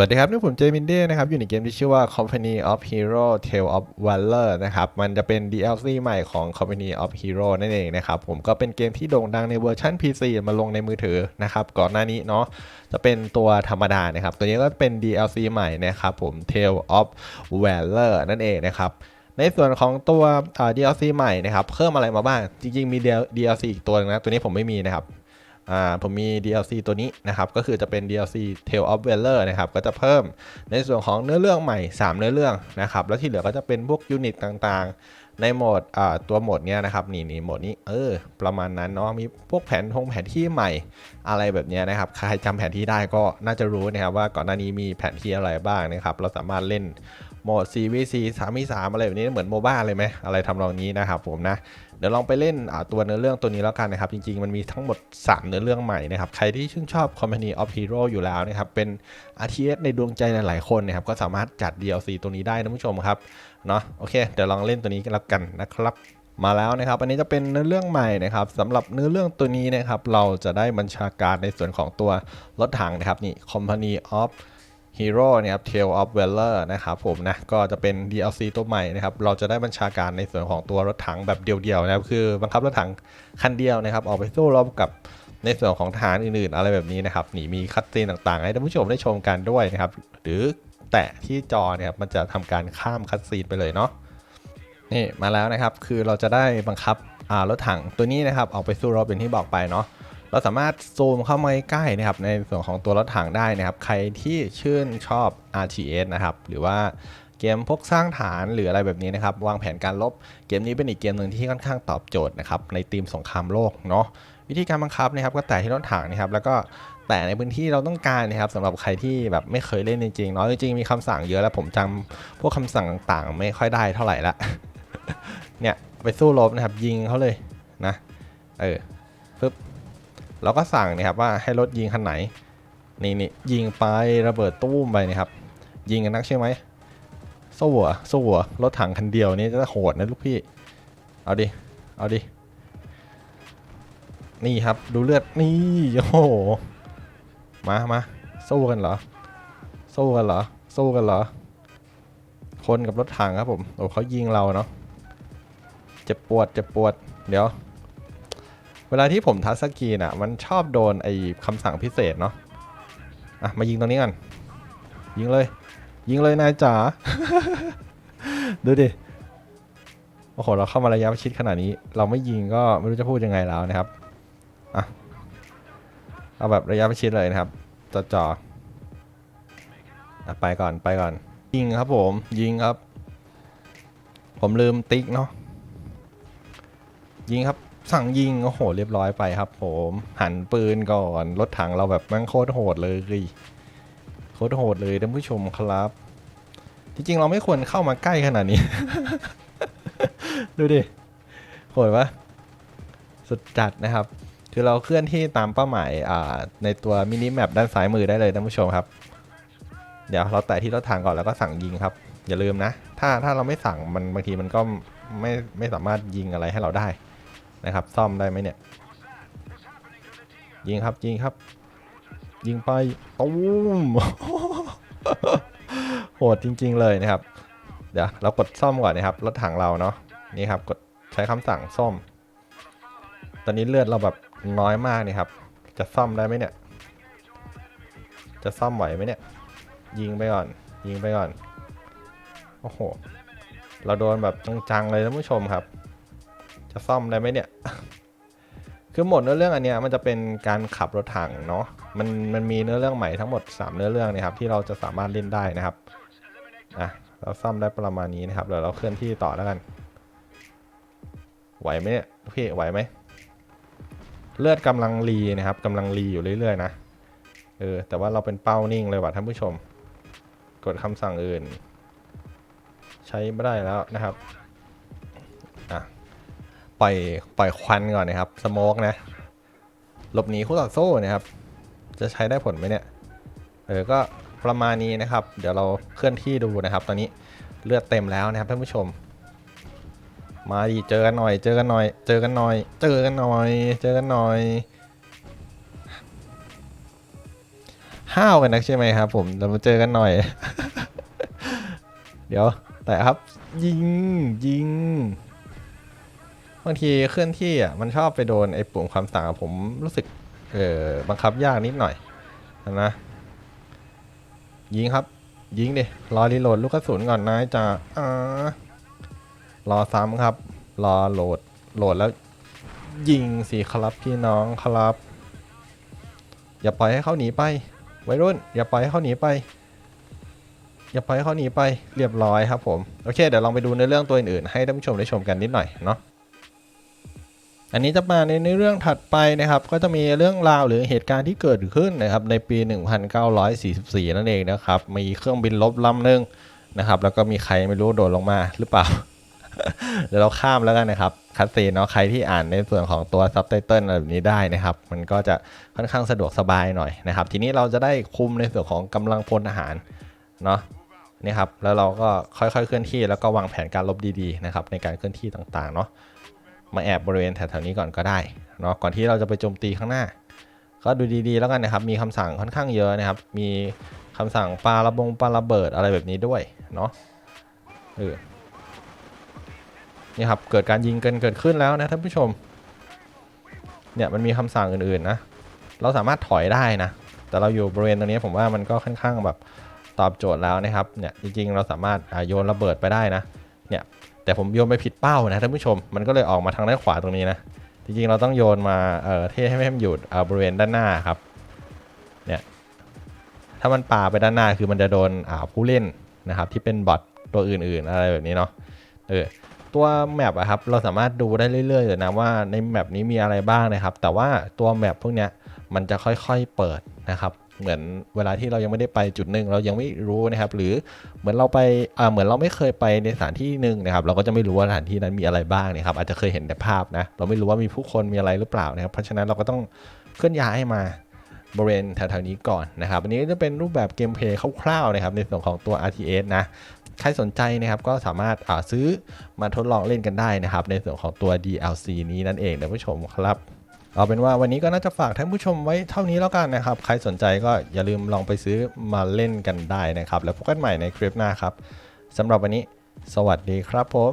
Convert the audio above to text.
วัสดีครับนี่ผมเจมินเด้นะครับ อยู่ในเกมที่ชื่อว่า Company of Hero Tale of Valor นะครับ มันจะเป็น DLC ใหม่ของ Company of Hero นั่นเองนะครับ ผมก็เป็นเกมที่โด่งดังในเวอร์ชัน PC มาลงในมือถือนะครับ ก่อนหน้านี้เนาะจะเป็นตัวธรรมดานะครับ ตัวนี้ก็เป็น DLC ใหม่นะครับผม Tale of Valor นั่นเองนะครับในส่วนของตัว DLC ใหม่นะครับ เพิ่มอะไรมาบ้าง จริง ๆ มี DLC อีกตัวนึงนะ ตัวนี้ผมไม่มีนะครับ อ่าผมมี DLC ตัวนี้นะครับก็คือจะเป็น DLC Tale of Valor นะครับก็จะเพิ่มในส่วนของเนื้อเรื่องใหม่ 3 เนื้อเรื่องนะครับแล้วที่เหลือก็จะเป็นพวกยูนิตต่างๆ ในโหมดอ่าตัวโหมดเนี้ยนะครับนี่นี่โหมดนี้เออประมาณนั้นเนาะมีพวกแผนทงแผนที่ใหม่อะไรแบบเนี้ยนะครับใครจำแผนที่ได้ก็น่าจะรู้นะครับว่าก่อนหน้านี้มีแผนที่อะไรบ้างนะครับเราสามารถเล่น โหมด 4vc 3v3 อะไรแบบนี้เหมือนโมบ้าเลยไหมอะไรทำนองนี้นะครับผมนะเดี๋ยวลองไปเล่นตัวเนื้อเรื่องตัวนี้แล้วกันนะครับ จริงๆ มันมีทั้งหมด 3 เนื้อเรื่องใหม่นะครับ ใครที่ชื่นชอบ Company of Hero อยู่แล้วนะครับ เป็น RTS ในดวงใจหลายๆคนนะครับ ก็สามารถจัด DLC ตัวนี้ได้นะผู้ชมครับเนาะโอเค เดี๋ยวลองเล่นตัวนี้กันแล้วกันนะครับมาแล้วนะครับ อันนี้จะเป็นเนื้อเรื่องใหม่นะครับสำหรับเนื้อเรื่องตัวนี้นะครับ เราจะได้บัญชาการในส่วนของตัวรถถังนะครับนี่ Company of Hero เนี่ยครับ Tale of Valor นะครับผมนะก็จะเป็น DLC ตัวใหม่นะครับเราจะได้บัญชาการในส่วนของตัวรถถังแบบเดียวๆนะครับคือบังคับรถถังคันเดียวนะครับออกไปสู้รบกับในส่วนของทหารอื่นๆ อะไรแบบนี้นะครับนี่มีคัตซีนต่างๆ ให้ท่านผู้ชมได้ชมกันด้วยนะครับหรือแตะที่จอเนี่ยครับมันจะทำการข้ามคัตซีนไปเลยเนาะนี่มาแล้วนะครับคือเราจะได้บังคับรถถังตัวนี้นะครับออกไปสู้รบเป็นที่บอกไปเนาะ เราสามารถซูมเข้ามาใกล้ๆนะครับในส่วนของตัวรถถังได้นะครับ ใครที่ชื่นชอบ RTS นะครับ หรือว่าเกมพวกสร้างฐานหรืออะไรแบบนี้นะครับ วางแผนการลบเกมนี้เป็นอีกเกมหนึ่งที่ค่อนข้างตอบโจทย์นะครับในทีมสงครามโลกเนาะวิธีการบังคับนะครับก็แตะที่รถถังนะครับ แล้วก็แตะในพื้นที่เราต้องการนะครับสำหรับใครที่แบบไม่เคยเล่นจริงๆเนาะจริงๆมีคำสั่งเยอะแล้วผมจำพวกคำสั่งต่างๆ ไม่ค่อยได้เท่าไหร่ละเนี่ยไปสู้รบนะครับยิงเขาเลยนะเออ เราก็สั่งนะครับว่าให้รถยิงคันไหนนี่นี่ยิงไประเบิดตู้มไปนะครับ ยิงกันนักใช่ไหมสู้หัวสู้หัวรถถังคันเดียวนี่จะโหดนะลูกพี่ เอาดิ เอาดิ นี่ครับดูเลือดนี่โอ้โหมามาสู้กันเหรอสู้กันเหรอสู้กันเหรอคนกับรถถังครับผมโอ้เขายิงเราเนาะเจ็บปวดเจ็บปวด เดี๋ยว เวลาที่ผมทัชสกรีนอะ มันชอบโดนไอ้คำสั่งพิเศษเนาะอะ มายิงตรงนี้กันยิงเลย ยิงเลยนายจ๋าดูดิ โอ้โห เราเข้ามาระยะประชิดขนาดนี้ เราไม่ยิงก็ไม่รู้จะพูดยังไงแล้วนะครับ อะ เอาแบบระยะประชิดเลยนะครับจอจ่ออะไปก่อนไปก่อน ยิงครับผมยิงครับ ผมลืมติ๊กเนาะยิงครับ สั่งยิง โอ้โห เรียบร้อยไปครับผม หันปืนก่อน รถถังเราแบบแม่งโคตรโหดเลย โคตรโหดเลยท่านผู้ชมครับ จริงๆ เราไม่ควรเข้ามาใกล้ขนาดนี้ ดูดิ โหดปะสุดจัดนะครับ คือเราเคลื่อนที่ตามเป้าหมายอ่าในตัวมินิแมปด้านซ้ายมือได้เลยท่านผู้ชมครับ เดี๋ยวเราแตะที่รถถังก่อนแล้วก็สั่งยิงครับ อย่าลืมนะ ถ้าถ้าเราไม่สั่งมันบางทีมันก็ไม่ไม่สามารถยิงอะไรให้เราได้ นะครับ ซ่อมได้ไหมเนี่ย ยิงครับ ยิงครับ ยิงไปตูมโหดจริง ๆ เลยนะครับ เดี๋ยวเรากดซ่อมก่อนนะครับ รถถังเราเนาะ นี่ครับ กดใช้คำสั่งซ่อม ตอนนี้เลือดเราแบบน้อยมากนี่ครับ จะซ่อมได้ไหมเนี่ย จะซ่อมไหวไหมเนี่ย ยิงไปก่อน ยิงไปก่อน โอ้โห เราโดนแบบจังๆเลยท่านผู้ชมครับ จะซ่อมได้ไหมเนี่ย คือหมดเนื้อเรื่องอันเนี้ยมันจะเป็นการขับรถถังเนาะ มันมันมีเนื้อเรื่องใหม่ทั้งหมด 3 เนื้อเรื่องนะครับที่เราจะสามารถเล่นได้นะครับอะเราซ่อมได้ประมาณนี้นะครับเดี๋ยวเราเคลื่อนที่ต่อแล้วกัน ไหวไหมเนี่ยพี่ไหวไหมเลือดกำลังรีนะครับกำลังรีอยู่เรื่อยๆนะเออแต่ว่าเราเป็นเป้านิ่งเลยว่ะท่านผู้ชม กดคำสั่งอื่น ใช้ไม่ได้แล้วนะครับอะ ปล่อยปล่อยควันก่อนนะครับสโมกนะหลบหนีคู่ต่อสู้นะครับ จะใช้ได้ผลไหมเนี่ยเออก็ประมาณนี้นะครับ เดี๋ยวเราเคลื่อนที่ดูนะครับ ตอนนี้เลือดเต็มแล้วนะครับท่านผู้ชม มาดีเจอกันหน่อย เจอกันหน่อย เจอกันหน่อย เจอกันหน่อย เจอกันหน่อยหห้าวกันนักใช่ไหมครับ ผมเรามาเจอกันหน่อย เดี๋ยวแต่ครับ ยิงยิง บางทีเคลื่อนที่อะมันชอบไปโดนไอ้ปุ่มความสั่งผมรู้สึกเออบังคับยากนิดหน่อยนะยิงครับ ยิงดิรอรีโหลดลูกกระสุนก่อนนะจะอ่ารอซ้ำครับ รอโหลดโหลดแล้วยิงสิครับพี่น้องครับ อย่าปล่อยให้เขาหนีไปวัยรุ่น อย่าปล่อยให้เขาหนีไป อย่าปล่อยให้เขาหนีไปเรียบร้อยครับผม โอเค เดี๋ยวลองไปดูในเรื่องตัวอื่นๆให้ท่านผู้ชมได้ชมกันนิดหน่อยเนาะ อันนี้จะมาในเรื่องถัดไปนะครับ ก็จะมีเรื่องราวหรือเหตุการณ์ที่เกิดขึ้นนะครับในปี 1944 นั่นเองนะครับ มีเครื่องบินลบลำหนึ่งนะครับ แล้วก็มีใครไม่รู้โดดลงมาหรือเปล่า เดี๋ยวเราข้ามแล้วกันนะครับ คัดซีนเนาะใครที่อ่านในส่วนของตัวซับไตเติลอะไรแบบนี้ได้นะครับ มันก็จะค่อนข้างสะดวกสบายหน่อยนะครับ ทีนี้เราจะได้คุมในส่วนของกำลังพลทหารเนาะนี่ครับแล้วเราก็ค่อยๆเคลื่อนที่แล้วก็วางแผนการลบดีๆนะครับในการเคลื่อนที่ต่างๆเนาะ มาแอบบริเวณแถวๆนี้ก่อนก็ได้เนาะก่อนที่เราจะไปโจมตีข้างหน้า ก็ดูดีๆแล้วกันนะครับ มีคำสั่งค่อนข้างเยอะนะครับ มีคำสั่งปลาระบงปลาระเบิดอะไรแบบนี้ด้วยเนาะเออนี่ครับเกิดการยิงกันเกิดขึ้นแล้วนะท่านผู้ชมเนี่ยมันมีคำสั่งอื่นๆนะเราสามารถถอยได้นะ แต่เราอยู่บริเวณตรงนี้ผมว่ามันก็ค่อนข้างแบบตอบโจทย์แล้วนะครับเนี่ยจริงๆ เราสามารถโยนระเบิดไปได้นะเนี่ย แต่ผมโยนไปผิดเป้านะท่านผู้ชม มันก็เลยออกมาทางด้านขวาตรงนี้นะ จริงๆเราต้องโยนมาเอ่อเทให้ให้มันอยู่อ่าบริเวณด้านหน้าครับ เนี่ย ถ้ามันปาไปด้านหน้าคือมันจะโดนอ่าผู้เล่นนะครับที่เป็นบอทตัวอื่นๆ อะไรแบบนี้เนาะ เออ ตัวแมปอะครับเราสามารถดูได้เรื่อยๆเลยนะว่าในแมปนี้มีอะไรบ้างนะครับ แต่ว่าตัวแมปพวกเนี้ยมันจะค่อยๆเปิดนะครับ เหมือนเวลาที่เรายังไม่ได้ไปจุดหนึ่งเรายังไม่รู้นะครับ หรือเหมือนเราไปอ่าเหมือนเราไม่เคยไปในสถานที่หนึ่งนะครับ เราก็จะไม่รู้ว่าสถานที่นั้นมีอะไรบ้างนะครับ อาจจะเคยเห็นแต่ภาพนะ เราไม่รู้ว่ามีผู้คนมีอะไรหรือเปล่านะครับ เพราะฉะนั้นเราก็ต้องเคลื่อนย้ายมาบริเวณแถวๆนี้ก่อนนะครับ อันนี้จะเป็นรูปแบบเกมเพลย์คร่าวๆนะครับในส่วนของตัว RTS นะ ใครสนใจนะครับก็สามารถอ่าซื้อมาทดลองเล่นกันได้นะครับ ในส่วนของตัว DLC นี้นั่นเองท่านผู้ชมครับ เอาเป็นว่าวันนี้ก็น่าจะฝากท่านผู้ชมไว้เท่านี้แล้วกันนะครับ ใครสนใจก็อย่าลืมลองไปซื้อมาเล่นกันได้นะครับ แล้วพบกันใหม่ในคลิปหน้าครับสำหรับวันนี้ สวัสดีครับผม